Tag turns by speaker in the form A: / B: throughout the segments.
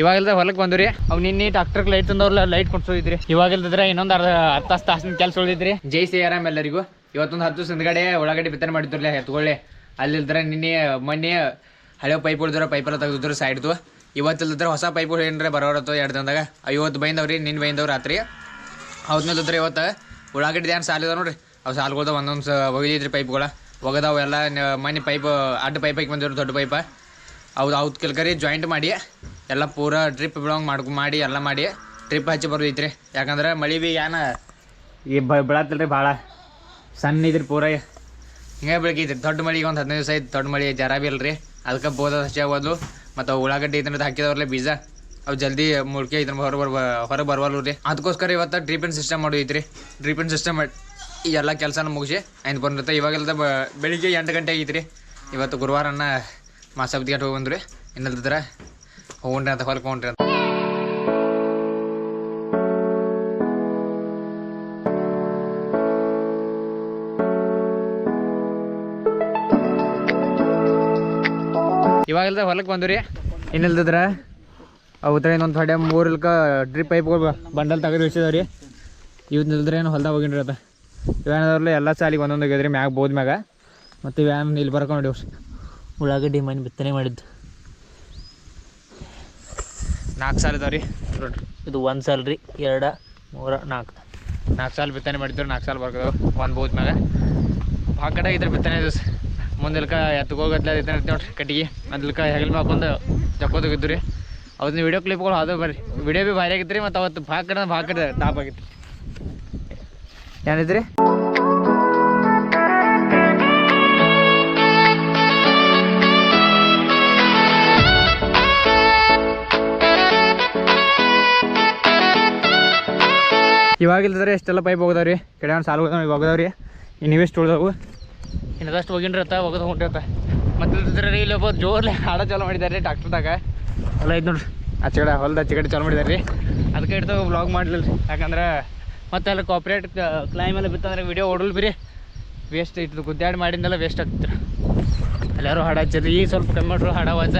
A: ಇವಾಗೆಲ್ಲ ಹೊಲಕ್ಕೆ ಬಂದ್ರಿ ಅವ್ ನಿನ್ನೆ ಟ್ರಾಕ್ಟರ್ ಲೈಟ್ ತಂದವ್ರಲ್ಲ ಲೈಟ್ ಕೊಡ್ಸೋದಿದ್ರಿ. ಇವಾಗ ಇಲ್ದಿದ್ರೆ ಇನ್ನೊಂದು ಅರ್ಧ, ಹತ್ತು ತಾಸು ತಾಸಿನ ಕೆಲಸ ಉಳಿದ್ರಿ ಜೈ ಸಿ ಆರಾಮ್ ಎಲ್ಲರಿಗೂ. ಇವತ್ತೊಂದು ಹತ್ತು ಸಿಂದ್ಗಡೆ ಉಳ್ಳಾಗಡ್ಡಿ ಬಿತ್ತನೆ ಮಾಡಿದ್ರಲ್ಲ ಎತ್ಕೊಳ್ಳಿ. ಅಲ್ಲಿಲ್ದ್ರೆ ನಿನ್ನೆ ಮೊನ್ನೆ ಹಳೆ ಪೈಪ್ ಉಳಿದ್ರೆ ಪೈಪೆಲ್ಲ ತೆಗೆದಿದ್ರು ಸೈಡ್ದು ಇವತ್ತಿಲ್ದ್ರೆ ಹೊಸ ಪೈಪ್ ಏನ್ರೆ ಬರೋರತ್ತು ಎರಡು ದಿನದಾಗ. ಇವತ್ತು ಬೈಂದವ್ರಿ ನಿನ್ನ ಬೈಂದವ್ರು ರಾತ್ರಿ. ಹೌದ್ಮೇಲೆ ಇವತ್ತು ಉಳ್ಳಾಗಡ್ಡಿ ಏನು ಸಾಲಿದಾವ ನೋಡ್ರಿ. ಅವು ಸಾಲ್ಗಳ್ದ ಒಂದೊಂದು ಸ ಒಗಿದಿದ್ರಿ ಪೈಪ್ಗಳ ಒಗದಾವು ಎಲ್ಲ ನ- ಮನೆ ಪೈಪ್ ಅಡ್ಡ ಪೈಪ್ ಹಾಕಿ ಬಂದಿದ್ರು ದೊಡ್ಡ ಪೈಪ ಅವ್ದು ಅವ್ದು ಕೆಲಕರಿ ಜಾಯಿಂಟ್ ಮಾಡಿ ಎಲ್ಲ ಪೂರ ಡ್ರಿಪ್ ಬಿಡೋಂಗೆ ಮಾಡ್ಕೊ ಮಾಡಿ ಎಲ್ಲ ಮಾಡಿ ಟ್ರಿಪ್ ಹಚ್ಚಿ ಬರೋದೈತ್ರಿ. ಯಾಕಂದ್ರೆ ಮಳೆ ಬಿ ಏನ ಈ ಬ ಬೆಳತ್ತಲ್ರಿ ಭಾಳ. ಸಣ್ಣ ಇದ್ರಿ ಪೂರ. ಹಿಂಗೆ ಬೆಳಕೈತ್ರಿ. ದೊಡ್ಡ ಮಳಿಗೆ ಒಂದು ಹದಿನೈದು ದಿವಸ ಐತೆ. ದೊಡ್ಡ ಮಳಿ ಜರ ಬಿ ಅಲ್ರಿ ಅದಕ್ಕೆ ಬೋದ ಹಚ್ಚಿ ಆಗೋದು ಮತ್ತು ಉಳ್ಳಾಗಡ್ಡಿ ಐತಂದ್ರೆ ಹಾಕಿದವ್ರಲ್ಲ ಬೀಜ. ಅವು ಜಲ್ದಿ ಮುಳ್ಕೆ ಇದ್ರ ಹೊರ ಬರ್ ಹೊರಗೆ ಬರವಲ್ಲು ರೀ. ಅದಕ್ಕೋಸ್ಕರ ಇವತ್ತು ಡ್ರಿಪಿನ್ ಸಿಸ್ಟಮ್ ಮಾಡೋದೈತ್ರಿ ಡ್ರಿಪಿನ್ ಸಿಸ್ಟಮ್ ಮಾಡಿ ಈ ಎಲ್ಲ ಕೆಲಸನ ಮುಗಿಸಿ ಆಯ್ತು ಬಂದಿರುತ್ತೆ ಇವಾಗೆಲ್ಲ ಬ ಬೆಳಿಗ್ಗೆ ಎಂಟು ಗಂಟೆ ಆಗೈತ್ರಿ. ಇವತ್ತು ಗುರುವಾರನ ಮಾಸಬ್ದಿ ಗಂಟೆ ಹೋಗಿ ಬಂದ್ರಿ ಇನ್ನಲ್ದಿದ್ರೆ ಹೋಗ್ರಿ ಅಂತ ಹೊಲಕ್ಕೆ ಹೋಗ್ರಿ ಅಂತ. ಇವಾಗೆಲ್ಲ ಹೊಲಕ್ಕೆ ಬಂದ್ರಿ ಇನ್ನಿಲ್ದಿದ್ರ ಅವು ತರ ಇನ್ನೊಂದು ಮೂರು ಇಲ್ಕ ಡ್ರಿಪ್ ಪೈಪ್ಗಳು ಬಂಡಲ್ ತೆಗೆದು ಇಳಿಸಿದವ್ರಿ ಇವ್ ನಿಲ್ದ್ರೆ ಏನು ಹೊಲ್ದಾಗ ಹೋಗಿನ್ರಿ ಅದ. ಇವೇನದ್ರಲ್ಲ ಎಲ್ಲ ಸಾಲಿಗೆ ಒಂದೊಂದು ಹೋಗಿದ್ರಿ ಮ್ಯಾಗ, ಬೋದ್ ಮ್ಯಾಗ. ಮತ್ತು ಇವ್ಯಾನ್ ಇಲ್ಲಿ ಬರ್ಕೊಂಡು ನೋಡಿ ಉಳ್ಳಾಗಡ್ಡಿ ಮನೆ ಬಿತ್ತನೆ ಮಾಡಿದ್ದು. ನಾಲ್ಕು ಸಾಲ ಇದಾವ್ರಿ ನೋಡ್ರಿ ಇದು ಒಂದು ಸಾಲ ರೀ ಎರಡ ಮೂರು ನಾಲ್ಕು ನಾಲ್ಕು ಸಾಲ ಬಿತ್ತನೆ ಮಾಡಿದ್ರು ನಾಲ್ಕು ಸಾಲ ಬರ್ಕದ ಒಂದು ಬೋದ್ ಮ್ಯಾಗ. ಆ ಕಡೆ ಇದ್ರೆ ಬಿತ್ತನೆ ಇದು ಎತ್ಕೋಗತ್ಲೆ ಎತ್ಕೋಗತ್ಲ ಐತೆ ನೋಡ್ರಿ ಕಟ್ಟಿಗೆ. ಅದ್ಲಕ ಹೆಗಲ್ ಹಾಕೊಂಡು ಜಕ್ಕೋದೋಗಿದ್ದು ರೀ. ಅವತ್ತಿನ ವಿಡಿಯೋ ಕ್ಲಿಪ್ಗಳು ಅದು ಬರ್ರಿ. ವಿಡಿಯೋ ಭೀ ಭಾರಿ ಆಗಿತ್ತು ರೀ ಮತ್ತು ಅವತ್ತು ಭಾಳ ಕಡೆ ಭಾಳ ಕಡೆ ಟಾಪ್ ಆಗಿತ್ತು. ಏನಿದ್ರಿ? ಇವಾಗ ಇಲ್ದ್ರೆ ಎಷ್ಟೆಲ್ಲ ಪೈಪ್ ಹೋಗದವ್ರಿ? ಕಡೆ ಒಂದು ಸಾಲು ಹೋಗದವ್ ಹೋಗದವ್ರಿ. ಇನ್ನು ಇವೆಷ್ಟು ಉಳ್ದವು? ಇನ್ನದಷ್ಟು ಹೋಗಿನ್ರಿ ಅತ್ತ ಒಗದು ಹೊಂಟಿರತ್ತ ಮತ್ತೆ ರೀ ಇಲ್ಲಿ ಒಬ್ಬ ಜೋರ್ಲೆ ಹಾಡ ಚಾಲು ಮಾಡಿದ್ದಾರೆ ರೀ ಡಾಕ್ಟ್ರದಾಗ ಎಲ್ಲ ಇದು ನೋಡ್ರಿ ಆಚೆ ಕಡೆ ಹೊಲ್ದ ಆಚೆ ಕಡೆ ಚಾಲು ಮಾಡಿದ್ದಾರೆ ರೀ ಅದಕ್ಕೆ ಇಡ್ತಾವ ಬ್ಲಾಗ್ ಮಾಡಲಿಲ್ಲ ರೀ. ಯಾಕಂದ್ರೆ ಮತ್ತೆ ಅಲ್ಲಿ ಕಾಪ್ರೇಟ್ ಕ್ಲೈಮ್ ಎಲ್ಲ ಬಿತ್ತಂದ್ರೆ ವಿಡಿಯೋ ಓಡಲ್ ಬಿರಿ ವೇಸ್ಟ್ ಇಟ್ಟು ಗುದ್ದಾಡಿ ಮಾಡಿದ್ದೆಲ್ಲ ವೇಸ್ಟ್ ಆಗ್ತಿತ್ತು ಎಲ್ಲರೂ ಹಾಡ ಹಚ್ಚಿರಿ ಈಗ ಸ್ವಲ್ಪ ಕಮ್ಮಿ ಮಾಡ್ರು, ಹಾಡ ವಾಜ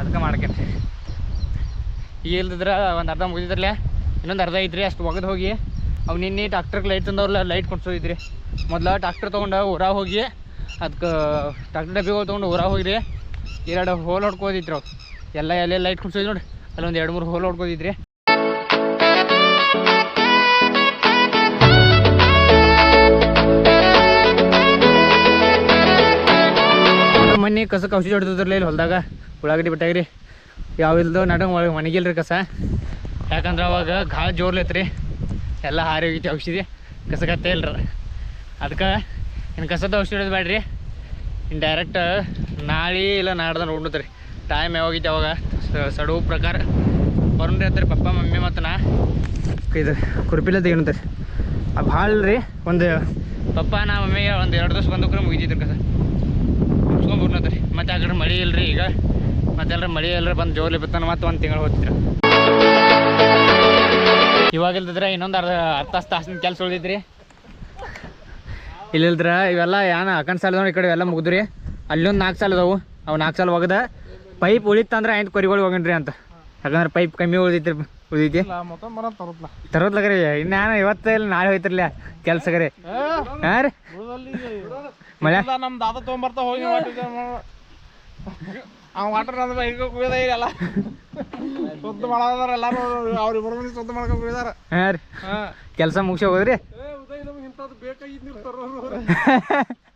A: ಅದಕ್ಕೆ ಮಾಡ್ಕೊಂಡ್ರಿ ಈಗ ಇಲ್ದಿದ್ರೆ ಒಂದು ಅರ್ಧ ಮುಗಿದಿದ್ರಲ್ಲ. ಇನ್ನೊಂದು ಅರ್ಧ ಐತ್ರಿ ಅಷ್ಟು ಒಗದು ಹೋಗಿ. ಅವು ನಿನ್ನೆ ಟ್ರಾಕ್ಟರ್ಗೆ ಲೈಟ್ ತಂದವ್ರಲ್ಲ ಲೈಟ್ ಕೊಡ್ಸೋದಿದ್ರಿ. ಮೊದ್ಲು ಟ್ಯಾಕ್ಟ್ರ್ ತೊಗೊಂಡು ಊರಾಗ ಹೋಗಿ ಅದಕ್ಕೆ ಟ್ರಾಕ್ಟರ್ ಡಬ್ಬಿಗಳು ತೊಗೊಂಡು ಊರಾಗ ಹೋಗಿರಿ ಎರಡು ಹೋಲ್ ಹೊಡ್ಕೋದಿತ್ರಿ ಅವು ಎಲ್ಲ ಎಲ್ಲ ಲೈಟ್ ಕೊಡ್ಸೋದು ನೋಡಿ ಅಲ್ಲೊಂದು ಎರಡು ಮೂರು ಹೋಲ್ ಹೊಡ್ಕೋದಿದ್ರಿ ಮನೆ ಕಸಕ್ಕೆ ಔಷಧಿ ಹೊಡೆದಿದ್ರಲ್ಲ ಇಲ್ಲಿ ಹೊಲದಾಗ, ಉಳ್ಳಾಗಡ್ಡಿ ಬಿಟ್ಟಾಗ್ರಿ. ಯಾವ ಇಲ್ದೋ ನಡ ಮನೆಗಿಲ್ರಿ ಕಸ. ಯಾಕಂದ್ರೆ ಅವಾಗ ಗಾಳಿ ಜೋರ್ಲೈತ್ರಿ. ಎಲ್ಲ ಹಾರಿ ಹೋಗಿತ್ತು ಔಷಧಿ. ಕಸಗತ್ತೆ ಇಲ್ರಿ. ಅದಕ್ಕೆ ಇನ್ನು ಕಸದ ಔಷಧಿ ಹಿಡಿದು ಬೇಡ್ರಿ ಇನ್ನು ಡೈರೆಕ್ಟ್ ನಾಳೆ ಇಲ್ಲ ನಾಡ್ದ ನೋಡ್ರಿ ಟೈಮ್ ಯಾವಾಗಿತ್ತು ಅವಾಗ? ಸಡವು ಪ್ರಕಾರ ಬರೋಣ್ರಿ ಅಂತಾರೆ ಪಪ್ಪ, ಮಮ್ಮಿ ಮತ್ತು ನಾ. ಇದು ಕುರುಪಿಲ್ಲ ತೆಗಿನಂತಾರೆ ಆ ಭಾಳ ರೀ ಒಂದು ಪಪ್ಪ, ನಾ ಮಮ್ಮಿಗೆ ಒಂದು ಎರಡು ದಿವಸ ಬಂದಕ್ರೆ ಮುಗಿದಿದ್ರು ಕಸ. ಮುಗಿಸ್ಕೊಂಡ್ಬಿಡ್ನತ್ರಿ ಮತ್ತೆ ಆ ಕಡೆ ಮಳೆ ಇಲ್ರಿ ಈಗ. ಮತ್ತೆಲ್ಲರ ಮಳೆ ಎಲ್ಲರ ಬಂದು ಜೋರ್ಲಿ ಬಿತ್ತಾನ ಮತ್ತೆ ಒಂದು ತಿಂಗಳು ಹೋಗ್ತಿರ ಇವಾಗ ಇಲ್ದಿದ್ರೆ ಇನ್ನೊಂದು ಅರ್ಧ ಹತ್ತು ತಾಸು ತಾಸಿನ ಕೆಲಸ ಉಳಿದಿದ್ರಿ. ಇಲ್ಲಿಲ್ದ್ರ ಇವೆಲ್ಲ ಏನ ಅಕಂಡ್ ಸಾಲ ಈ ಕಡೆ ಎಲ್ಲ ಮುಗಿದ್ರಿ. ಅಲ್ಲೊಂದು ನಾಲ್ಕು ಸಾಲ ಅದಾವು. ಅವು ನಾಲ್ಕು ಸಾಲ ಹೋಗದ ಪೈಪ್ ಉಳಿತಂದ್ರೆ ಐದು ಕೊರಿಗಳು ಹೋಗಣ್ರಿ ಅಂತ. ಯಾಕಂದ್ರೆ ಪೈಪ್ ಕಮ್ಮಿ ಉಳಿದೈತ್ರಿ ಉಳಿದೈತಿ. ತರೋದ್ಲಗ್ರಿ ಇನ್ಯಾನ ಇವತ್ತ ಇಲ್ಲ ನಾಳೆ ಹೋಯ್ತಿರ್ಲ ಕೆಲ್ಸಗ್ರಿ ಹಾ ರೀ. ಮಳೆ?
B: ನಮ್ ದಾದ ತೊಗೊಂಬರ್ತಾ ಹೋಗಿ ಅವ ವಾಟರ್ ಅಂದ್ರೆ ಹಿಂಗ ಕುಯ್ದ ಇಲ್ಲ ಸುದ್ದ ಮಾಡೋದಾರ ಎಲ್ಲಾರು ಅವ್ರ ಇಬ್ಬರು ಮಂದಿ ಸುದ್ದ ಮಾಡ್ಕೊಂಡು ಕುಯ್ದಾರ.
A: ಹಾಂ ರೀ. ಕೆಲಸ ಮುಗಿಸಿ ಹೋಗೋದ್ರಿ?
B: ಉದಯ್ ನಮ್ಗೆ ಇಂಥದ್ದು ಬೇಕಾಗಿದ್ದು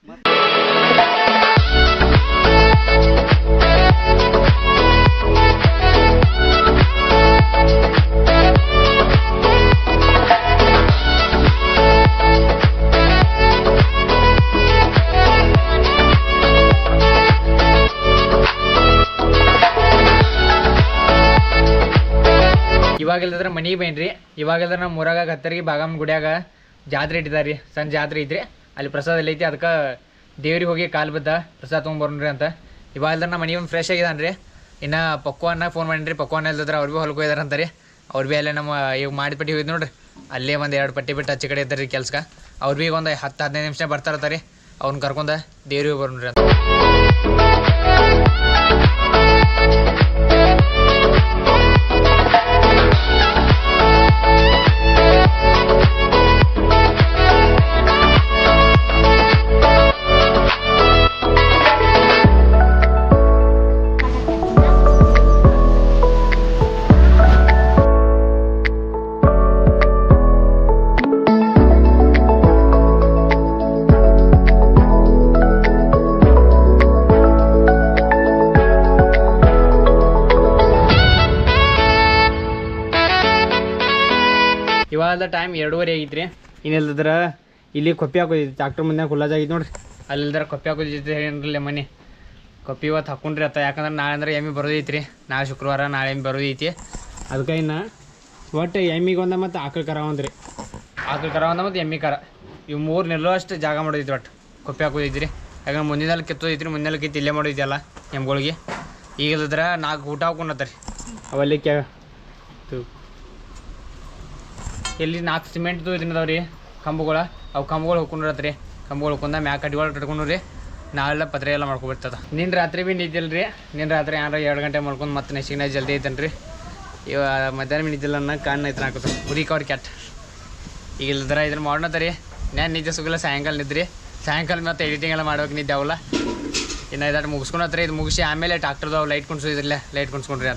B: ನೀವು ತರೋರು
A: ಇವಾಗ ಮನೆಗೆ ಬೈನ್ರಿ ಇವಾಗ ಇಲ್ದ್ರೆ ನಮ್ಮ ಊರಾಗ ಗತ್ತರಿಗೆ ಬಾಗಮ್ಮ ಗುಡಿಯಾಗ ಜಾತ್ರೆ ಇಟ್ಟಿದ್ದಾರೆ ರೀ ಸಣ್ಣ ಜಾತ್ರೆ ಇದ್ರಿ ಅಲ್ಲಿ ಪ್ರಸಾದ ಎಲ್ಲ ಐತಿ. ಅದಕ್ಕೆ ದೇವ್ರಿಗೆ ಹೋಗಿ ಕಾಲು ಬಿದ್ದ ಪ್ರಸಾದ ತೊಗೊಂಬರ್ರಿ ಅಂತ. ಇವಾಗ ಇಲ್ದ್ರೆ ನಮ್ಮ ಮನೆ ಒಂದು ಫ್ರೆಶ್ ಆಗಿದ್ದಾನೆ ರೀ ಇನ್ನು ಪಕ್ವಾನ ಫೋನ್ ಮಾಡಿರಿ ಪಕ್ವಾನ ಇಲ್ದಿದ್ರೆ ಅವ್ರು ಭೀ ಹೊಲಕ್ಕೆ ಹೋಗಿದಾರೆ ರೀ ಅವ್ರು ಭೀ ಅಲ್ಲೇ ನಮ್ಮ ಈಗ ಮಾಡಿ ಪಟ್ಟಿ ಹೋಗಿದ್ ನೋಡ್ರಿ. ಅಲ್ಲೇ ಒಂದು ಎರಡು ಪಟ್ಟಿ ಬಿಟ್ಟು ಹಚ್ಚಿ ಕಡೆ ಇದ್ದಾರೆ ರೀ ಕೆಲ್ಸಕ್ಕೆ. ಅವ್ರು ಭೀ ಒಂದು ಹತ್ತು ಹದಿನೈದು ನಿಮಿಷ ಬರ್ತಾರತ್ತಾರೆ ಅವ್ನ ಕರ್ಕೊಂಡ ದೇವ್ರಿಗೆ ಬರ್ರಿ ಅಂತ. ಇವಾಗ ಟೈಮ್ ಎರಡೂವರೆ ರೀ ಇನ್ನಿಲ್ದ್ರ ಇಲ್ಲಿ ಕೊಪ್ಪಿ ಹಾಕೋದಿತ್ತು ಡಾಕ್ಟರ್ ಮುಂದೆ ಕುಲ್ಲಾಜ್ ಆಗಿತ್ತು ನೋಡ್ರಿ. ಅಲ್ಲಿಲ್ದ್ರ ಕೊಪ್ಪಿ ಹಾಕೋದಿತ್ತು ಏನ್ರಲ್ಲ ಮನೆ. ಕೊಪ್ಪಿ ಇವತ್ತು ಹಾಕೊಂಡ್ರಿ ಅತ್ತ, ಯಾಕಂದ್ರೆ ನಾಳೆ ಅಂದ್ರೆ ಎಮ್ಮಿ ಬರೋದೈತ್ರಿ. ನಾಳೆ ಶುಕ್ರವಾರ, ನಾಳೆ ಎಮ್ಮಿ ಬರೋದೈತಿ. ಅದಕ್ಕೆ ಇನ್ನು ಒಟ್ಟು ಎಮ್ಮಿಗೆ ಒಂದ ಮತ್ತು ಆಕಳ ಕರ ಒಂದ್ರಿ. ಆಕಳ ಕರ ಒಂದ ಮತ್ತು ಎಮ್ಮಿ ಕರ. ಇವು ಮೂರು ನಿಲ್ಲುವಷ್ಟು ಜಾಗ ಮಾಡೋದಿತ್ತು ಒಟ್ಟು. ಕೊಪ್ಪಿ ಹಾಕೋದೈತ್ರಿ. ಯಾಕಂದ್ರೆ ಮುಂದಿನ ಕಿತ್ತೋದೈತ್ರಿ, ಮುಂದಿನ ಕಿತ್ತು ಇಲ್ಲೇ ಮಾಡೋದೈತಲ್ಲ ಎಮ್ಗಳಿಗೆ ಈಗ ಇಲ್ಲದ್ರ ನಾಲ್ಕು ಊಟ ಹಾಕೊಂಡತ್ತರಿ ಅವಲ್ಲಿ ಕ್ಯಾ ಎಲ್ಲಿ ನಾಲ್ಕು ಸಿಮೆಂಟ್ದು ಇದನ್ನದಾವ ರೀ ಕಂಬಗಳ. ಅವು ಕಂಬಗಳು ರೀ ಕಂಬಗಳು ಹೋಗ್ಕೊಂಡ ಮ್ಯಾಕ್ ಕಟ್ಟಿಗಳು ಕಟ್ಕೊಂಡು ರೀ ನಾವೆಲ್ಲ ಪತ್ರೆ ಎಲ್ಲ ಮಾಡ್ಕೊಬಿಡ್ತದ ನಿನ್ನ ರಾತ್ರಿ ಭೀ ನಿದ್ದಿಲ್ಲ ರೀ ನಿನ್ನ ರಾತ್ರಿ ಏನಾರ ಎರಡು ಗಂಟೆ ಮಾಡ್ಕೊಂಡು ಮತ್ತೆ ನೆಕ್ಸ್ಟಿನ ಜಲ್ದಿ ಐತೇನು ರೀ ಇವ ಮಧ್ಯಾಹ್ನ ನಿದ್ದಿಲ್ಲ ಅನ್ನೋ ಕಣ್ಣು ಐತೆ ಹಾಕೋದು. ಉರಿ ಅವ್ರ ಕ್ಯಾಟ್. ಈಗ ಇಲ್ದರ ಇದನ್ನ ರೀ ನಾನು ನಿಜ ಸುಗಲ್ಲ ಸಾಯಂಕಾಲ ನಿದ್ರಿ. ಸಾಯಂಕಾಲ ಮತ್ತೆ ಎಡಿಟಿಂಗ್ ಎಲ್ಲ ಮಾಡ್ಬೇಕು ನಿದ್ದೆ ಅವಲ್ಲ ಇನ್ನು ಇದಾಟ ಮುಗಿಸ್ಕೊಳತ್ರಿ ಇದು ಮುಗಿಸಿ ಆಮೇಲೆ ಟ್ರಾಕ್ಟರ್ದು ಲೈಟ್ ಕುಣ್ಸೋದಿಲ್ಲ ಲೈಟ್ ಕುಣಿಸ್ಕೊಂಡ್ರಿ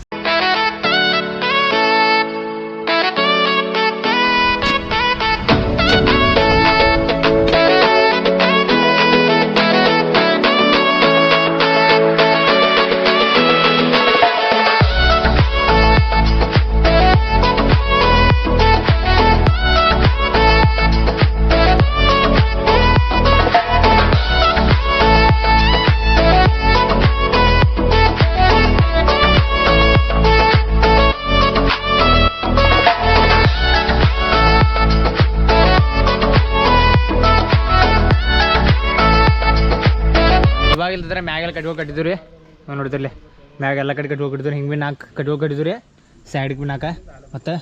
A: ಇಲ್ದಿದ್ರೆ ಕಟ್ಟಿದ್ರು ರೀ ನಾವು ಮ್ಯಾಗ ಎಲ್ಲ ಕಡೆ ಕಟ್ಕೋ ಕಟ್ಟಿದ್ವಿ ಹಿಂಗೆ ಭೀ ನಾಲ್ಕು ಕಟ್ಕೋ ಕಟ್ಟಿದ್ರು ರೀ ಸೈಡ್ಗೆ ಭೀ ನಾಲ್ಕು ಮತ್ತು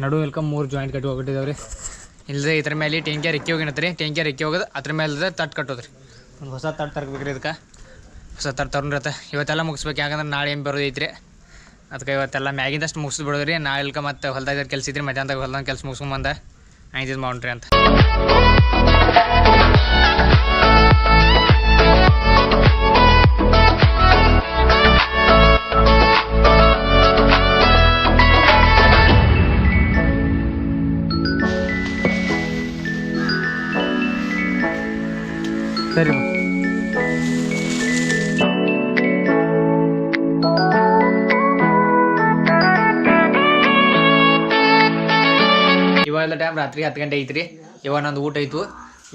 A: ನಡು ಇಲ್ಕ ಮೂರು ಜಾಯಿಂಟ್ ಕಟ್ಟಿ ಕಟ್ಟಿದಾವೆ ರೀ ಇಲ್ಲದೆ ಇದ್ರ ಮೇಲೆ ಟೆಂಕಿಯ ರೆಕ್ಕಿ ರೀ ಟೆಂಕ್ಯ ರೆಕ್ಕಿ ಹೋಗೋದು ಅದ್ರ ಮೇಲೆ ತಟ್ ಕಟ್ಟೋದ್ರಿ ಒಂದು ಹೊಸ ತಟ್ಟು ತರ್ಬೇಕ್ರಿ ಇದಕ್ಕೆ ಹೊಸ ತಟ್ ತಗೊಂಡ್ರತ್ತ ಇವತ್ತೆಲ್ಲ ಮುಗಿಸ್ಬೇಕು ಯಾಕಂದ್ರೆ ನಾಳೆ ಏನು ಬರೋದೈತ್ರಿ ಅದಕ್ಕೆ ಇವತ್ತೆಲ್ಲ ಮ್ಯಾಗಿಂದಷ್ಟು ಮುಗಿಸ್ ಬಿಡೋದ್ರಿ ನಾಳೆ ಇಲ್ಕ ಮತ್ತೆ ಹೊಲ್ದಾಗ ಕೆಲಸ ಇದ್ರಿ ಮಧ್ಯಾಹ್ನದಾಗ ಹೊಲ್ದಾಗ ಕೆಲಸ ಮುಗಿಸ್ಕೊಂಬಂದ ಇದು ಮಾಡ್ರಿ ಅಂತ ರಾತ್ರಿ ಹತ್ತು ಗಂಟೆ ಐತ್ರಿ. ಇವಾಗ ನಂದು ಊಟ ಐತು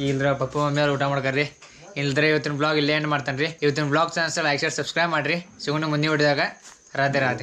A: ಇಲ್ದ್ರ ಪಪ್ಪ ಮಮ್ಮಿ ಅವ್ರು ಊಟ ಮಾಡ್ಕರ್ರಿ. ಇಲ್ದ್ರೆ ಇವತ್ತಿನ ಬ್ಲಾಗ್ ಇಲ್ಲೇ ಏನು ಮಾಡ್ತಾನೆ ರೀ ಇವತ್ತಿನ blog channel like share subscribe ಮಾಡಿರಿ. ಸಿಗೋಣ ಮುಂದೆ ಹೊಡಿದಾಗ ರಾಧೆ ರಾಧೆ.